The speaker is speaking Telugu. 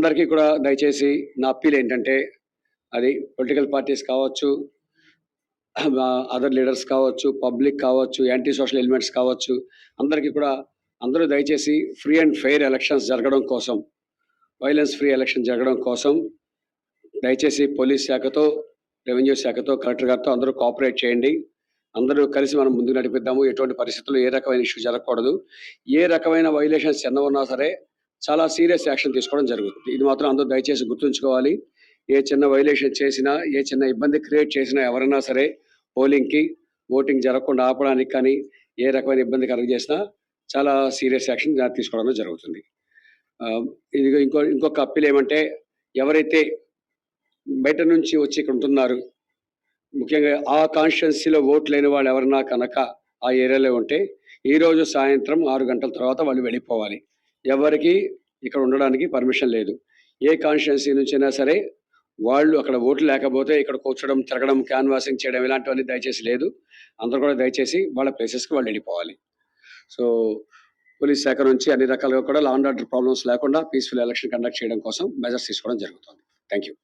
అందరికీ కూడా దయచేసి నా అప్పీల్ ఏంటంటే అది పొలిటికల్ పార్టీస్ కావచ్చు అదర్ లీడర్స్ కావచ్చు పబ్లిక్ కావచ్చు యాంటీ సోషల్ ఎలిమెంట్స్ కావచ్చు అందరికీ కూడా అందరూ దయచేసి ఫ్రీ అండ్ ఫెయిర్ ఎలక్షన్స్ జరగడం కోసం వైలెన్స్ ఫ్రీ ఎలక్షన్ జరగడం కోసం దయచేసి పోలీస్ శాఖతో రెవెన్యూ శాఖతో కలెక్టర్ గారితో అందరూ కోఆపరేట్ చేయండి. అందరూ కలిసి మనం ముందుకు నడిపిద్దాము. ఎటువంటి పరిస్థితుల్లో ఏ రకమైన ఇష్యూ జరగకూడదు. ఏ రకమైన వైలేషన్స్ ఎన్న ఉన్నా సరే చాలా సీరియస్ యాక్షన్ తీసుకోవడం జరుగుతుంది. ఇది మాత్రం అందరూ దయచేసి గుర్తుంచుకోవాలి. ఏ చిన్న వైలేషన్ చేసినా ఏ చిన్న ఇబ్బంది క్రియేట్ చేసినా ఎవరైనా సరే పోలింగ్కి ఓటింగ్ జరగకుండా ఆపడానికి కానీ ఏ రకమైన ఇబ్బంది కలుగజేసినా చాలా సీరియస్ యాక్షన్ తీసుకోవడం జరుగుతుంది. ఇది ఇంకో ఇంకొక అప్పీల్ ఏమంటే ఎవరైతే బయట నుంచి వచ్చి ఇక్కడ ఉంటున్నారు ముఖ్యంగా ఆ కాన్స్టిట్యున్సీలో ఓట్లు లేని వాళ్ళు ఎవరన్నా కనుక ఆ ఏరియాలో ఉంటే ఈ రోజు సాయంత్రం ఆరు గంటల తర్వాత వాళ్ళు వెళ్ళిపోవాలి. ఎవరికి ఇక్కడ ఉండడానికి పర్మిషన్ లేదు. ఏ కాన్స్టిట్యున్సీ నుంచైనా సరే వాళ్ళు అక్కడ ఓట్లు లేకపోతే ఇక్కడ కూర్చోడం తిరగడం క్యాన్వాసింగ్ చేయడం ఇలాంటివన్నీ దయచేసి లేదు. అందరూ కూడా దయచేసి వాళ్ళ ప్లేసెస్కి వాళ్ళు వెళ్ళిపోవాలి. సో పోలీస్ శాఖ నుంచి అన్ని రకాలుగా కూడా లా అండ్ ఆర్డర్ ప్రాబ్లమ్స్ లేకుండా పీస్ఫుల్ ఎలక్షన్ కండక్ట్ చేయడం కోసం మెజర్స్ తీసుకోవడం జరుగుతుంది. Thank you